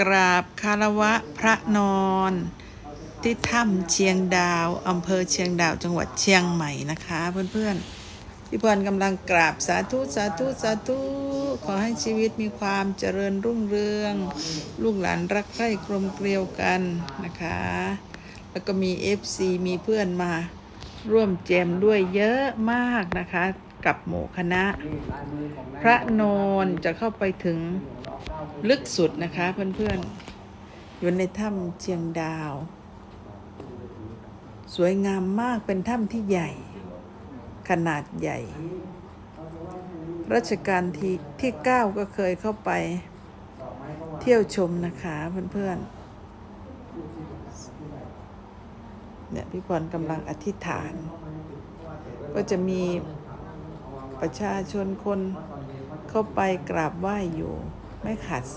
กราบคารวะพระนอน ที่ถ้ำเชียงดาวอำเภอเชียงดาวจังหวัดเชียงใหม่นะคะ เพื่อนๆพี่พรกำลังกราบสาธุสาธุสาธุขอให้ชีวิตมีความเจริญรุ่งเรือง ลูกหลานรักใคร่กลมเกลียวกันนะคะ แล้วก็มี FC มีเพื่อนมาร่วมแจมด้วยเยอะมากนะคะ กับหมู่คณะ พระนอนจะเข้าไปถึง ลึกสุดนะคะเพื่อนๆ อยู่ในถ้ำเชียงดาว สวยงามมากเป็นถ้ำที่ใหญ่ ขนาดใหญ่ รัชกาลที่ที่เก้าก็เคยเข้าไป เที่ยวชมนะคะเพื่อนๆ เนี่ยพี่พรกำลังอธิษฐาน ก็จะมีประชาชนคนเข้าไปกราบไหว้อยู่ ไม่ขาดสาย